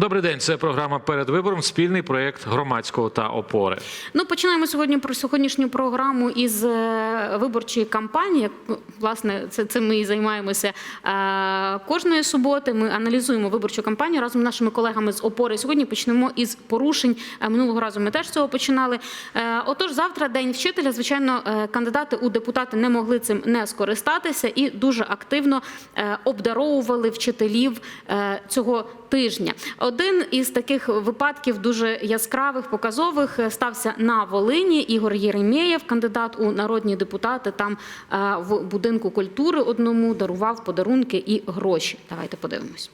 Добрий день. Це програма перед вибором. Спільний проєкт громадського та опори. Ну, починаємо сьогодні про сьогоднішню програму із е, виборчої кампанії. Ну, Власне, це цим ми і займаємося е, кожної суботи. Ми аналізуємо виборчу кампанію разом з нашими колегами з опори. Сьогодні почнемо із порушень. Е, Минулого разу ми теж цього починали. Отож, завтра день вчителя. Звичайно, кандидати у депутати не могли цим не скористатися і дуже активно обдаровували вчителів цього тижня. Один із таких випадків дуже яскравих, показових е, стався на Волині. Ігор Єремєєв, кандидат у народні депутати, там е, в будинку культури одному дарував подарунки і гроші. Давайте подивимось.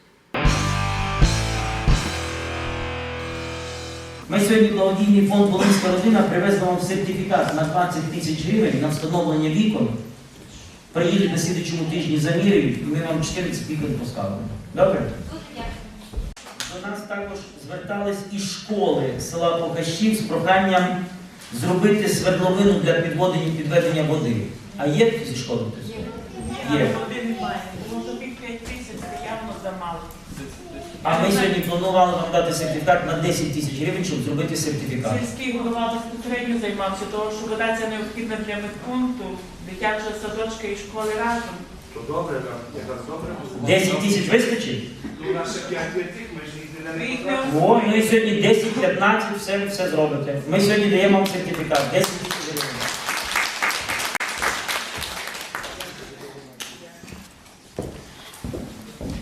Ми сьогодні благодійний фонд Волинська родина привезли вам сертифікат на 20 тисяч гривень на встановлення вікон. Приїдуть на слідчому тижні замірюють, і ми вам 14 вікон поставимо. Добре? Нас також звертались із школи села Покащів з проханням зробити свердловину для підводення підведення води. А є зі школи? Є. Води немає, тому що тих 5 тисяч це явно замало. А ми сьогодні планували вам дати сертифікат на 10 тисяч гривень, щоб зробити сертифікат. Сільський голова безпосередньо займався, того, що вода ця необхідна для медпункту, дитячого садочка і школи разом. То добре, якраз добре. 10 тисяч вистачить? Ну, наше 5 тих, І сьогодні 10-15, все, все зробите. Ми сьогодні даємо вам сертифікат. 10 тисяч гривень.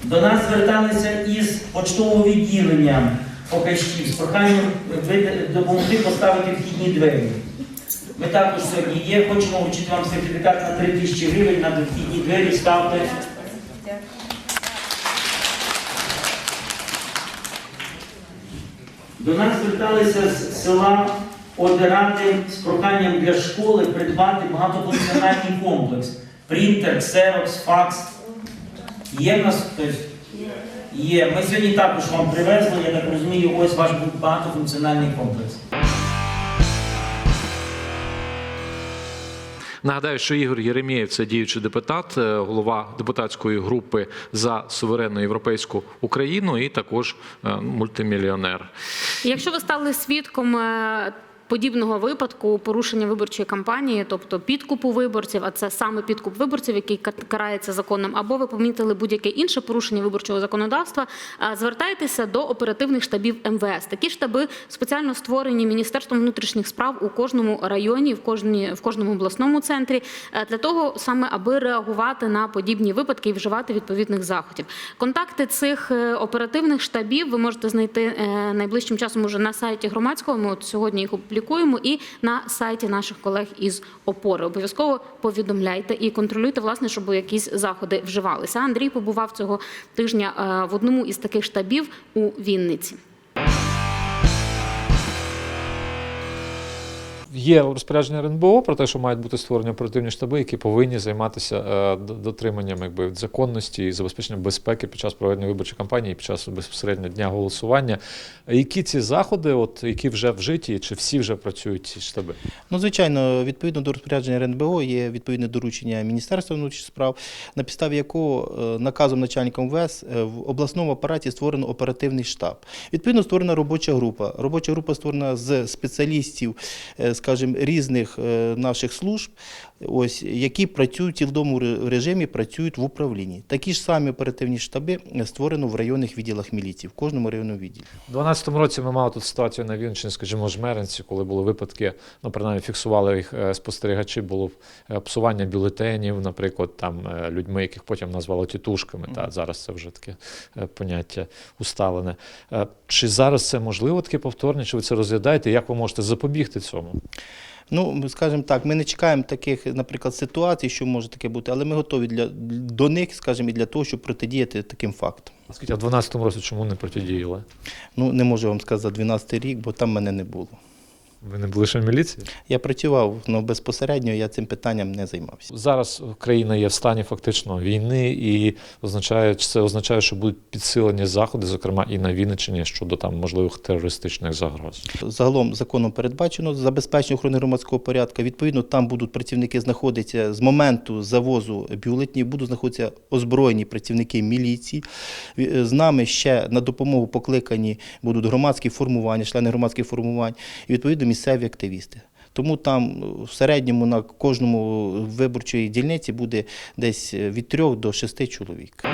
До нас зверталися із почтового відділення Покащів з проханням допомогти поставити вхідні двері. Ми також сьогодні є, хочемо вручити вам сертифікат на 3 тисячі гривень на вхідні двері ставте. До нас зверталися з села Одеради з проханням для школи придбати багатофункціональний комплекс. Принтер, ксерокс, факс. Є в нас? Є. Ми сьогодні також вам привезли, я так розумію, ось ваш багатофункціональний комплекс. Нагадаю, що Ігор Єремєєв це діючий депутат, е, голова депутатської групи за суверенну європейську Україну і також е, мультимільйонер. Якщо ви стали свідком е, подібного випадку порушення виборчої кампанії, тобто підкупу виборців, а це саме підкуп виборців, який карається законом, або ви помітили будь-яке інше порушення виборчого законодавства, звертайтеся до оперативних штабів МВС. Такі штаби спеціально створені Міністерством внутрішніх справ у кожному районі, в кожній в кожному обласному центрі, для того саме, аби реагувати на подібні випадки і вживати відповідних заходів. Контакти цих е, оперативних штабів ви можете знайти е, найближчим часом уже на сайті громадського. Ми от сьогодні їх і на сайті наших колег із опори. Обов'язково повідомляйте і контролюйте, власне, щоб якісь заходи вживалися. Андрій побував цього тижня е, в одному із таких штабів у Вінниці. Є розпорядження РНБО про те, що мають бути створені оперативні штаби, які повинні займатися е, дотриманням якби, законності і забезпеченням безпеки під час проведення виборчої кампанії, під час безпосередньо дня голосування. Які ці заходи, от які вже вжиті, чи всі вже працюють ці штаби? Ну, звичайно, відповідно до розпорядження РНБО є відповідне доручення Міністерства внутрішніх справ, на підставі якого е, наказом начальника МВС е, в обласному апараті створено оперативний штаб. Відповідно, створена робоча група. Робоча група створена з спеціалістів, е, скажімо, різних е, наших служб, ось, які працюють в цілодовому ре- режимі, працюють в управлінні. Такі ж самі оперативні штаби е, створено в районних відділах міліції, в кожному районному відділі. У 2012 році ми мали тут ситуацію на Вінниччині, скажімо, жмеренці, коли були випадки, ну принаймні фіксували їх е, спостерігачі, було е, псування бюлетенів, наприклад, там е, людьми, яких потім назвали тітушками. Та зараз це вже таке е, поняття усталене. Е, Чи зараз це можливо таке повторення? Чи ви це розглядаєте? Як ви можете запобігти цьому? Ну, скажімо так, ми не чекаємо таких, наприклад, ситуацій, що може таке бути, але ми готові для, до них, скажімо, і для того, щоб протидіяти таким фактам. Скажіть, а в 2012 році чому не протидіяли? Ну, не можу вам сказати за 12 рік, бо там мене не було. Ви не були ще в міліції? Я працював, але безпосередньо я цим питанням не займався. Зараз країна є в стані фактично війни, і означає, це означає, що будуть підсилені заходи, зокрема і на Вінниччині щодо там можливих терористичних загроз. Загалом законом передбачено забезпечення охорони громадського порядку. Відповідно, там будуть працівники знаходитися з моменту завозу бюлетнів, будуть знаходитися озброєні працівники міліції. З нами ще на допомогу покликані будуть громадські формування, члени громадських формувань і відповідно місцеві активісти. Тому там в середньому на кожному виборчої дільниці буде десь від трьох до шести чоловік.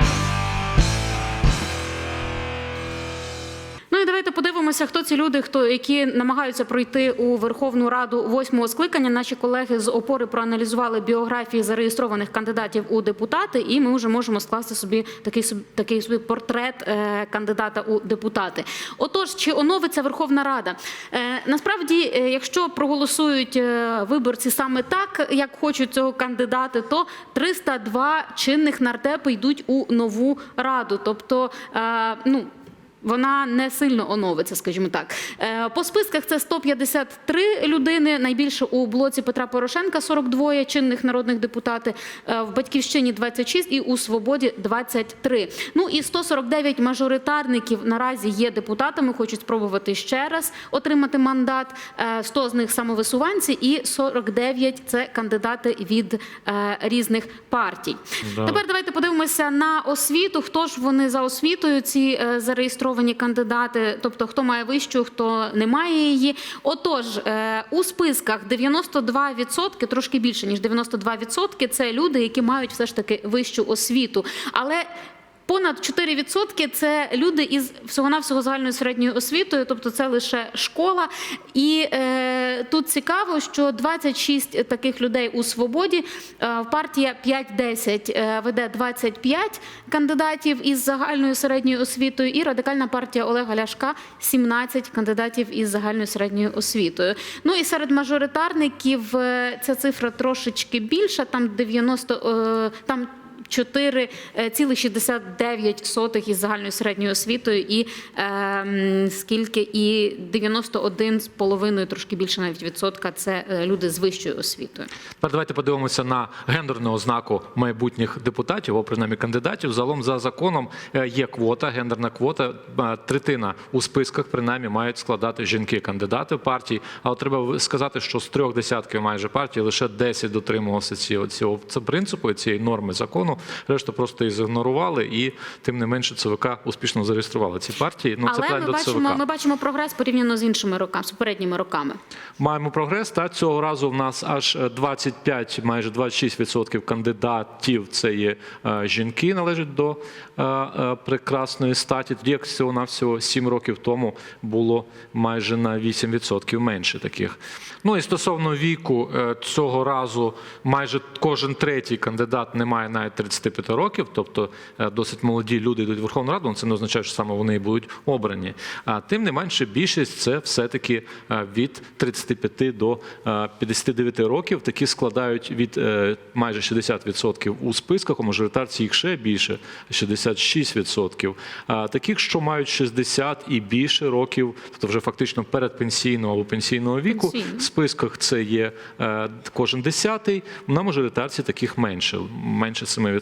Подивимося, хто ці люди, хто які намагаються пройти у Верховну Раду восьмого скликання. Наші колеги з опори проаналізували біографії зареєстрованих кандидатів у депутати, і ми вже можемо скласти собі такий собі такий собі портрет е, кандидата у депутати. Отож, чи оновиться Верховна Рада? Е, насправді, е, якщо проголосують е, виборці саме так, як хочуть цього кандидати, то 302 чинних нардепи йдуть у нову раду. Тобто, е, ну. Вона не сильно оновиться, скажімо так. Е, По списках це 153 людини. Найбільше у блоці Петра Порошенка 42 чинних народних депутати, е, в батьківщині 26 і у свободі 23. Ну і 149 мажоритарників наразі є депутатами. Хочуть спробувати ще раз отримати мандат. Е, 100 з них самовисуванці, і 49 – це кандидати від е, різних партій. Да. Тепер давайте подивимося на освіту. Хто ж вони за освітою? Ці е, зареєстровані кандидати, тобто хто має вищу, хто не має її. Отож, е, у списках 92%, трошки більше ніж 92% – це люди, які мають все ж таки вищу освіту. Але Понад 4% – це люди із всього-навсього загальною середньою освітою, тобто це лише школа. І е, тут цікаво, що 26 таких людей у свободі. Е, партія 5-10 е, веде 25 кандидатів із загальною середньою освітою, і радикальна партія Олега Ляшка 17 кандидатів із загальною середньою освітою. Ну і серед мажоритарників е, ця цифра трошечки більша, там 90, е, там 4,69 із загальною середньою освітою і е, скільки і 91,5, трошки більше навіть відсотка це е, люди з вищою освітою. Тепер давайте подивимося на гендерну ознаку майбутніх депутатів, або принаймні кандидатів. Загалом за законом е, є квота, гендерна квота. Е, Третина у списках принаймні мають складати жінки-кандидати в партії. Але треба сказати, що з трьох десятків майже партій лише 10 дотримувалися цього, цього принципу, цієї норми закону. Решта просто їх зігнорували, і тим не менше ЦВК успішно зареєстрували ці партії. Ну це ми до бачимо, ЦВК. ми бачимо прогрес порівняно з іншими роками, з попередніми роками. Маємо прогрес. Та цього разу в нас аж 25, майже 26% кандидатів. Це є е, жінки, належать до е, е, прекрасної статі. Тоді як всього на всього 7 років тому було майже на 8% менше таких. Ну і стосовно віку, е, цього разу майже кожен третій кандидат не має навіть 35 років, тобто е, досить молоді люди йдуть в Верховну Раду. Це не означає, що саме вони і будуть обрані. А тим не менше, більшість це все-таки е, від 35 до е, 59 років. Такі складають від е, майже 60% у списках. У мажоритарці їх ще більше 66%. А таких, що мають 60 і більше років, тобто вже фактично передпенсійного або пенсійного віку. Пенсійного. В списках це є е, кожен десятий. На мажоритарці таких менше, менше 7%.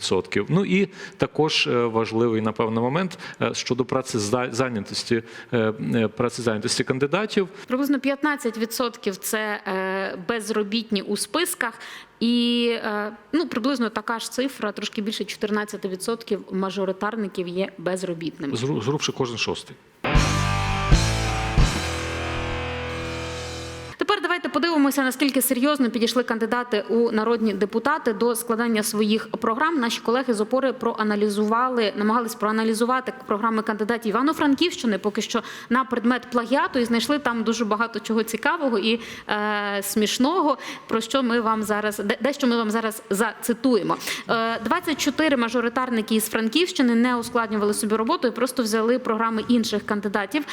Ну і також е, важливий, напевно, момент е, щодо працезайнятості, е, працезайнятості кандидатів. Приблизно 15% це безробітні у списках, і ну, приблизно така ж цифра, трошки більше 14% мажоритарників є безробітними. зру- зрубши кожен шостий. Подивимося, наскільки серйозно підійшли кандидати у народні депутати до складання своїх програм. Наші колеги з опори проаналізували, намагались проаналізувати програми кандидатів Івано-Франківщини, поки що на предмет плагіату, і знайшли там дуже багато чого цікавого і е, смішного, про що ми вам зараз дещо ми вам зараз зацитуємо. Е, 24 мажоритарники із Франківщини не ускладнювали собі роботу і просто взяли програми інших кандидатів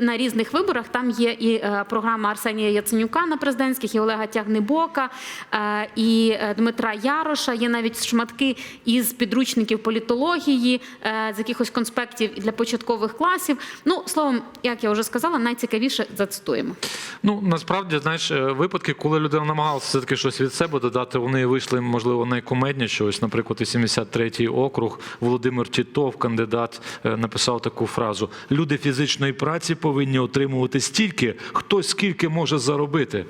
на різних виборах. Там є і е, програма Арсенія Яценюка на президента. Президентських, і Олега Тягнибока, е, і е, Дмитра Яроша. Є навіть шматки із підручників політології, е, з якихось конспектів для початкових класів. Ну, словом, як я вже сказала, найцікавіше зацитуємо. Ну насправді, знаєш, випадки, коли людина намагалася все таки щось від себе додати, вони вийшли, можливо, найкумедніше. Ось, наприклад, 83-й округ Володимир Тітов, кандидат, написав таку фразу: люди фізичної праці повинні отримувати стільки, хто скільки може заробити.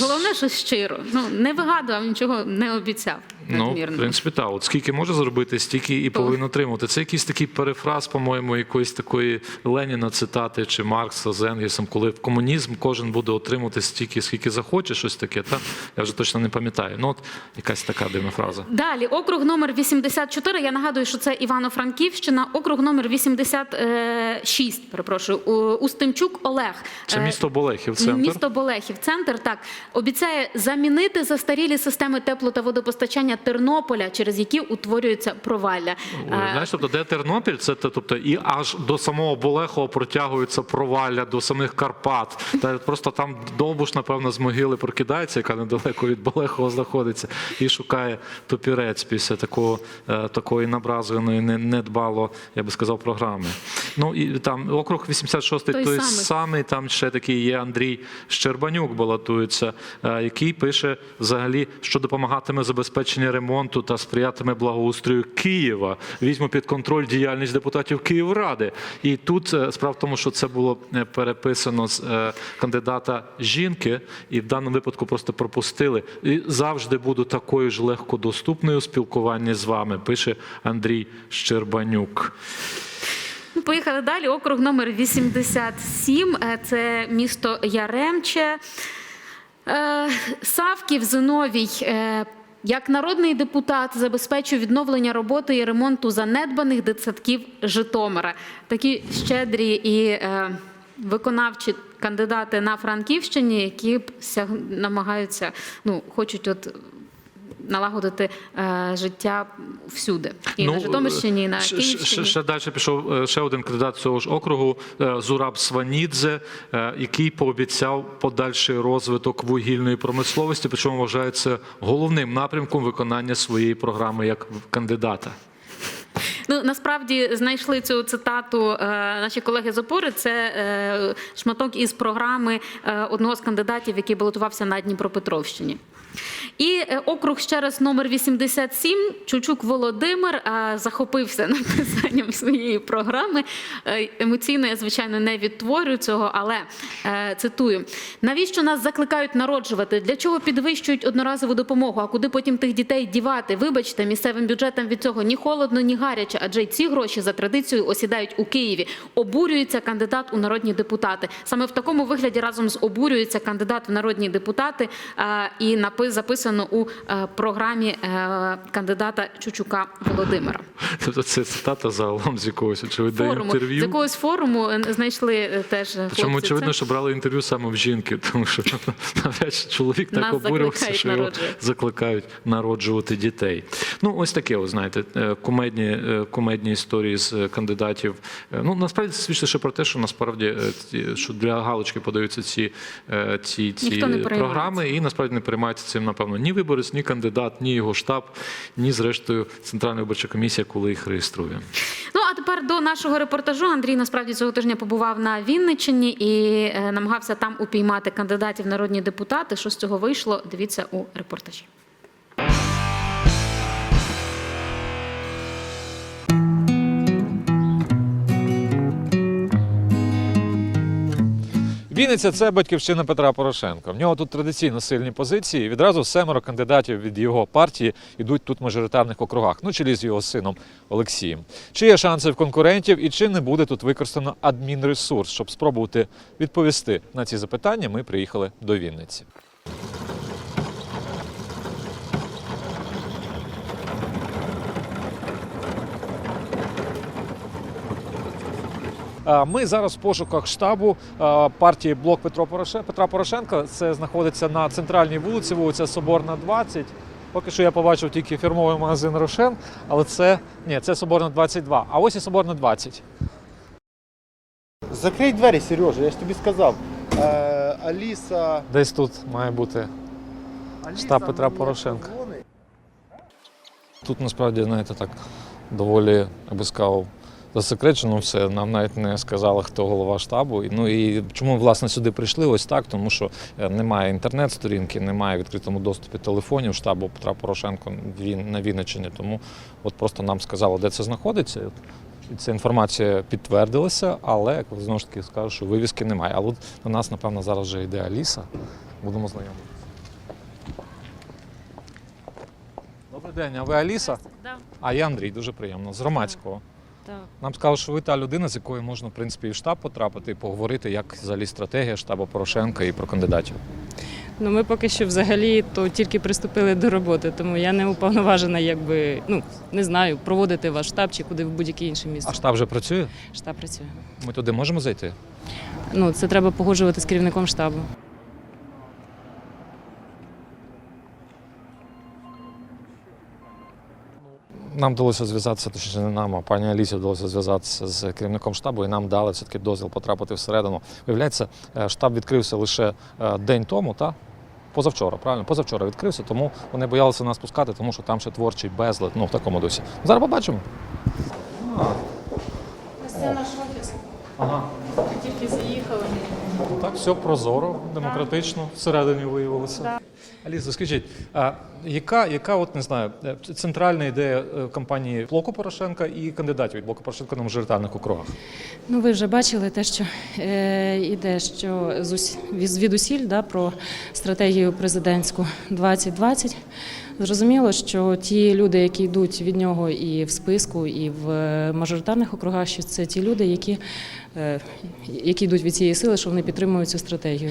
Головне, що щиро. Ну не вигадував, нічого не обіцяв. Ну, в принципі, так. От скільки може заробити, стільки і повинен отримувати. Це якийсь такий перефраз, по-моєму, якоїсь такої Леніна цитати чи Маркса з Енгельсом, коли в комунізм кожен буде отримувати стільки, скільки захоче, щось таке. Та я вже точно не пам'ятаю. Ну, от якась така дивна фраза. Далі, округ номер 84. Я нагадую, що це Івано-Франківщина. Округ номер 86, перепрошую, Устимчук Олег. Це Е, місто Болехів, центр. Місто Болехів, центр так обіцяє замінити застарілі системи тепло та водопостачання Тернополя, через які утворюються провалля. Е, Знаєш, тобто, де Тернопіль, це тобто і аж до самого Болехова протягується провалля, до самих Карпат. Та просто там довбуш, напевно, з могили прокидається, яка недалеко від Болехова знаходиться, і шукає топірець після такого, е, такої набразганої, не- недбало, я би сказав, програми. Ну і там округ 86-й, Той той, самий. самий, там ще такий є Андрій Щербанюк балотується, е, який пише взагалі, що допомагатиме забезпечення ремонту та сприятиме благоустрою Києва. Візьму під контроль діяльність депутатів Київради. І тут е, справа в тому, що це було е, переписано з кандидата жінки, і в даному випадку просто пропустили. І завжди буду такою ж легкодоступною у спілкуванні з вами, пише Андрій Щербанюк. Поїхали далі. Округ номер 87. Е, Це місто Яремче. Е, Савків Зиновій. е, Як народний депутат забезпечує відновлення роботи і ремонту занедбаних дитсадків Житомира. Такі щедрі і е, виконавчі кандидати на Франківщині, які намагаються, ну, хочуть от налагодити е, життя всюди. І на Житомирщині, і на Ну, ще- Київщині. Ще, далі пішов е, ще один кандидат цього ж округу е, Зураб Сванідзе, е, який пообіцяв подальший розвиток вугільної промисловості, причому вважається головним напрямком виконання своєї програми як кандидата. Ну насправді знайшли цю цитату е, наші колеги з опори. Це е, шматок із програми е, одного з кандидатів, який балотувався на Дніпропетровщині. І е, округ ще раз номер 87. Чучук Володимир е, захопився написанням своєї програми. Е, Емоційно я звичайно не відтворю цього, але цитую: навіщо нас закликають народжувати? Для чого підвищують одноразову допомогу? А куди потім тих дітей дівати? Вибачте, місцевим бюджетам від цього ні холодно, ні гаряче, адже й ці гроші за традицією осідають у Києві. Обурюється кандидат у народні депутати. Саме в такому вигляді разом з обурюється кандидат в народні депутати і напи- записано у е, програмі е, кандидата Чучука Володимира. Тобто це цитата загалом з якогось очевидно Форуму з якогось форуму е, знайшли теж Причому хлопці очевидно, що брали інтерв'ю саме в жінки, тому що навряд чи чоловік так обурився, що його закликають народжувати дітей. Ну, ось таке, ви знаєте, кумедні, кумедні історії з кандидатів. Ну, насправді це свідчить про те, що насправді що для галочки подаються ці, ці, ці програми, і насправді не переймається цим, напевно, ні виборець, ні кандидат, ні його штаб, ні, зрештою, Центральна виборча комісія, коли їх реєструє. Ну а тепер до нашого репортажу. Андрій насправді цього тижня побував на Вінниччині і е, намагався там упіймати кандидатів народні депутати. Що з цього вийшло? Дивіться у репортажі. Вінниця це батьківщина Петра Порошенка. В нього тут традиційно сильні позиції. Відразу семеро кандидатів від його партії йдуть тут в мажоритарних округах, ну чолі з його сином Олексієм. Чи є шанси в конкурентів і чи не буде тут використано адмінресурс, щоб спробувати відповісти на ці запитання? Ми приїхали до Вінниці. Ми зараз в пошуках штабу партії Блок Петро Петра Порошенка. Це знаходиться на центральній вулиці, вулиця Соборна, 20. Поки що я побачив тільки фірмовий магазин Рошен, але це ні, це Соборна 22. А ось і Соборна 20. Закрий двері, Сережа, я ж тобі сказав. Е, Аліса. Десь тут має бути штаб Петра Порошенка. Тут насправді, знаєте, так доволі, я би сказав, засекречено все. Нам навіть не сказали, хто голова штабу. Ну і чому власне сюди прийшли? Ось так, тому що е, немає інтернет-сторінки, немає в відкритому доступі телефонів штабу Петра Порошенка він на Вінниччині. Тому от просто нам сказали, де це знаходиться. Ця інформація підтвердилася, але як знову ж таки скажу, що вивіски немає. Але от до нас, напевно, зараз вже йде Аліса. Будемо знайомі. Добрий день, а ви Аліса? Да, А я Андрій, дуже приємно. З громадського. Так. Нам сказали, що ви та людина, з якою можна в принципі і в штаб потрапити і поговорити, як взагалі стратегія штабу Порошенка і про кандидатів. Ну, ми поки що взагалі то тільки приступили до роботи, тому я не уповноважена, якби ну не знаю, проводити ваш штаб чи куди в будь-яке інше місце. А штаб вже працює? Штаб працює. Ми туди можемо зайти? Ну це треба погоджувати з керівником штабу. Нам вдалося зв'язатися, точніше не нам, а пані Алісі вдалося зв'язатися з керівником штабу, і нам дали все-таки дозвіл потрапити всередину. Виявляється, е, штаб відкрився лише е, день тому, та? Позавчора, правильно? Позавчора відкрився, тому вони боялися нас пускати, тому що там ще творчий безлад, ну в такому дусі. Зараз побачимо. Це наш офіс. Ага. Тільки заїхали. Так, все прозоро, демократично всередині виявилося. Аліса, скажіть, а яка, яка от не знаю, е, центральна ідея е, кампанії блоку Порошенка і кандидатів від блоку Порошенка на мажоритарних округах? Ну, ви вже бачили те, що е, іде, що звідусіль да, про стратегію президентську 2020. Зрозуміло, що ті люди, які йдуть від нього і в списку, і в е, мажоритарних округах, що це ті люди, які, е, які йдуть від цієї сили, що вони підтримують цю стратегію.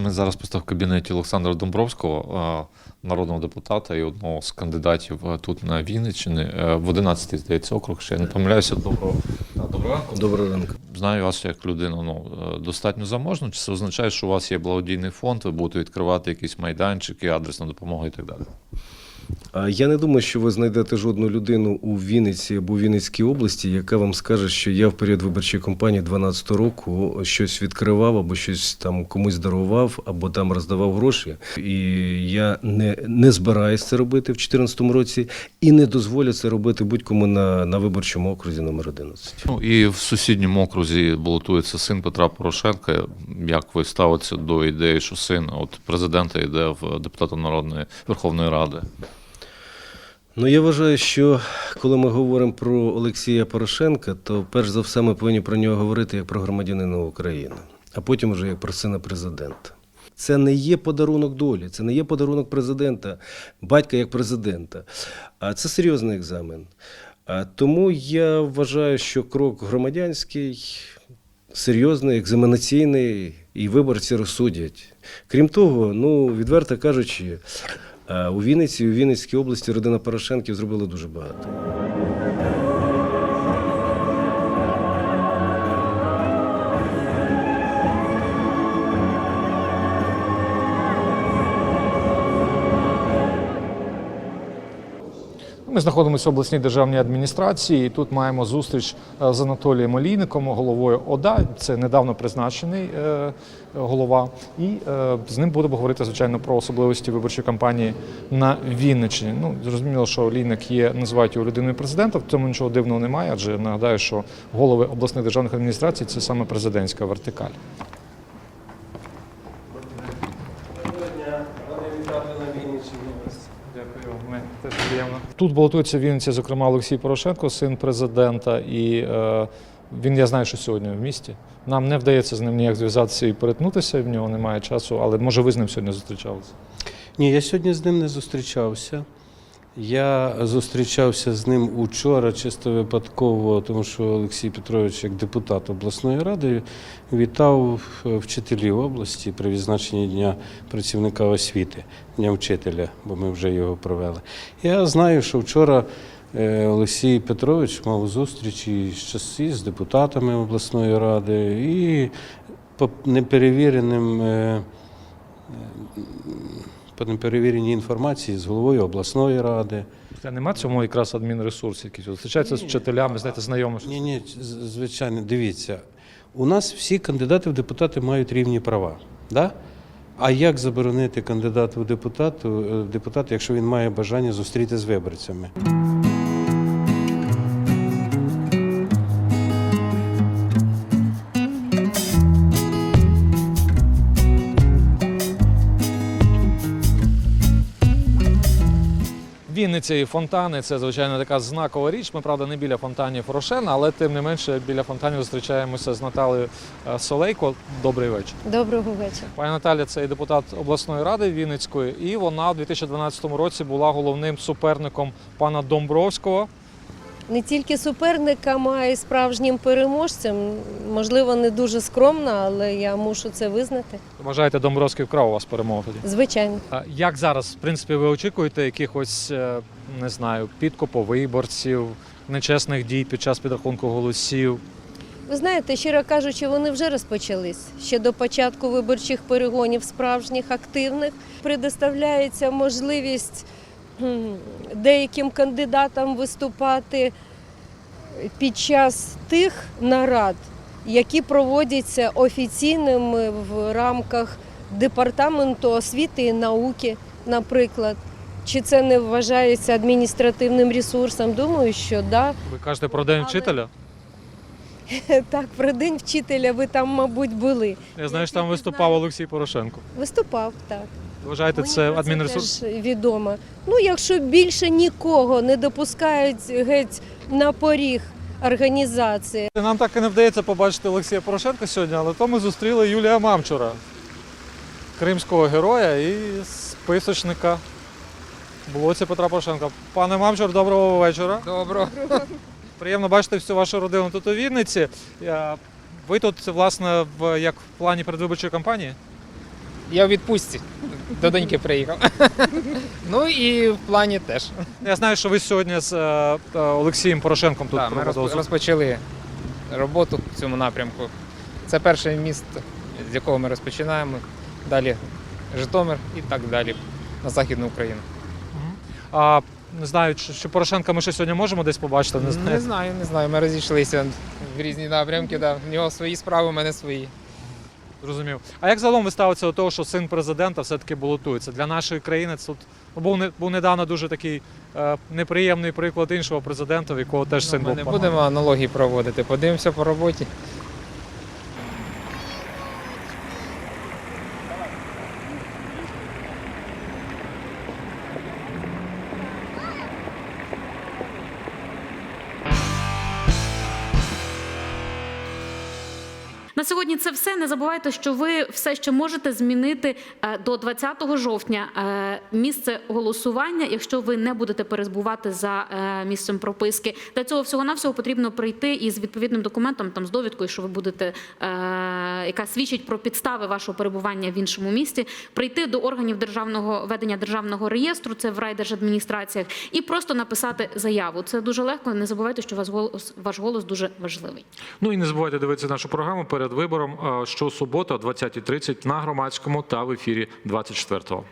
Ми зараз просто в кабінеті Олександра Домбровського, е, народного депутата і одного з кандидатів е, тут на Вінниччині, е, в 11-й, здається, округ, ще я не помиляюся. Доброго, доброго ранку. Доброго ранку. Знаю вас як людину ну, достатньо заможну. Чи це означає, що у вас є благодійний фонд, ви будете відкривати якісь майданчики, адресну допомогу і так далі? Я не думаю, що ви знайдете жодну людину у Вінниці або Вінницькій області, яка вам скаже, що я в період виборчої кампанії 12 року щось відкривав, або щось там комусь дарував, або там роздавав гроші. І я не, не збираюсь це робити в 2014 році і не дозволю це робити будь-кому на, на виборчому окрузі номер 11. Ну і в сусідньому окрузі балотується син Петра Порошенка. Як ви ставитеся до ідеї, що син от президента йде в депутата Народної Верховної Ради? Ну, я вважаю, що коли ми говоримо про Олексія Порошенка, то перш за все ми повинні про нього говорити як про громадянина України, а потім вже як про сина президента. Це не є подарунок долі, це не є подарунок президента, батька як президента, а це серйозний екзамен. Тому я вважаю, що крок громадянський, серйозний, екзаменаційний, і виборці розсудять. Крім того, ну відверто кажучи, а у Вінниці, у Вінницькій області родина Порошенків зробила дуже багато. Ми знаходимося в обласній державній адміністрації. і Тут маємо зустріч е, з Анатолієм Олійником, головою ОДА. Це недавно призначений е, голова. І е, з ним будемо говорити, звичайно, про особливості виборчої кампанії на Вінниччині. Ну, зрозуміло, що Олійник є, називають його людиною президента. В цьому нічого дивного немає, адже нагадаю, що голови обласних державних адміністрацій це саме президентська вертикаль. Дякую, ми теж приємно. Тут балотується в Вінниці, зокрема, Олексій Порошенко, син президента, і е, він, я знаю, що сьогодні в місті. Нам не вдається з ним ніяк зв'язатися і перетнутися, в нього немає часу, але може ви з ним сьогодні зустрічалися. Ні, я сьогодні з ним не зустрічався. Я зустрічався з ним учора чисто випадково, тому що Олексій Петрович, як депутат обласної ради, вітав е, вчителів області при відзначенні Дня працівника освіти, Дня вчителя, бо ми вже його провели. Я знаю, що вчора е, Олексій Петрович мав зустрічі з часі з депутатами обласної ради і неперевіреним. Е, по неперевіреній інформації з головою обласної ради. Та нема цьому якраз адмінресурсів, якісь зустрічаються з вчителями, знаєте, знайомих. Ні, ні, звичайно, дивіться. У нас всі кандидати в депутати мають рівні права. Да? А як заборонити кандидату в депутату, депутат, якщо він має бажання зустріти з виборцями? Вінниця і фонтани це звичайно така знакова річ. Ми правда не біля фонтанів Рошен, але тим не менше біля фонтанів зустрічаємося з Наталею е, Солейко. Добрий вечір. Доброго вечора. Пані Наталя це і депутат обласної ради Вінницької, і вона у 2012 році була головним суперником пана Домбровського. Не тільки суперникам, а й справжнім переможцем. Можливо, не дуже скромно, але я мушу це визнати. Вважаєте, Домбровський вкрав у вас перемогу тоді? Звичайно. А Як зараз, в принципі, ви очікуєте якихось, е, не знаю, підкупу виборців, нечесних дій під час підрахунку голосів? Ви знаєте, щиро кажучи, вони вже розпочались. Ще до початку виборчих перегонів справжніх, активних, предоставляється можливість деяким кандидатам виступати під час тих нарад, які проводяться офіційними в рамках департаменту освіти і науки, наприклад. Чи це не вважається адміністративним ресурсом? Думаю, що так. Да. Ви кажете про день вчителя? Так, про день вчителя ви там, мабуть, були. Я знаю, що там виступав Олексій Порошенко. Виступав, так. Вважаєте, це про адмінресурс? теж відомо. Ну, якщо більше нікого не допускають геть на поріг організації, Нам так і не вдається побачити Олексія Порошенка сьогодні, але то ми зустріли Юлія Мамчура, кримського героя і списочника блоці Петра Порошенка. Пане Мамчур, доброго вечора. Доброго. Приємно бачити всю вашу родину тут у Вінниці. Ви тут, власне, в як в плані передвиборчої кампанії? Я в відпустці. До доньки приїхав. ну і в плані теж. Я знаю, що ви сьогодні з е, е, Олексієм Порошенком тут Так, ми проводили розп- розпочали роботу в цьому напрямку. Це перше місто, з якого ми розпочинаємо. Далі Житомир і так далі на Західну Україну. А не знаю, чи, чи Порошенка ми ще сьогодні можемо десь побачити. Не знаю. не знаю, не знаю. Ми розійшлися в різні напрямки. Да. В нього свої справи, у мене свої. Зрозумів. А як загалом ви ставитеся до того, що син президента все-таки балотується? Для нашої країни це тут ну, був, не, був недавно дуже такий е, неприємний приклад іншого президента, в якого теж син Ну, Ми був. не поганий. будемо аналогії проводити. Подивимося по роботі. Не забувайте, що ви все ще можете змінити е, до 20 жовтня е, місце голосування, якщо ви не будете перезбувати за е, місцем прописки. Для цього всього навсього потрібно прийти із відповідним документом, там з довідкою, що ви будете, яка свідчить про підстави вашого перебування в іншому місті, прийти до органів державного ведення державного реєстру, це в райдержадміністраціях, і просто написати заяву. Це дуже легко. Не забувайте, що ваш голос, ваш голос дуже важливий. Ну і не забувайте дивитися нашу програму перед вибором щосуботу о 20.30 на громадському та в ефірі 24-го.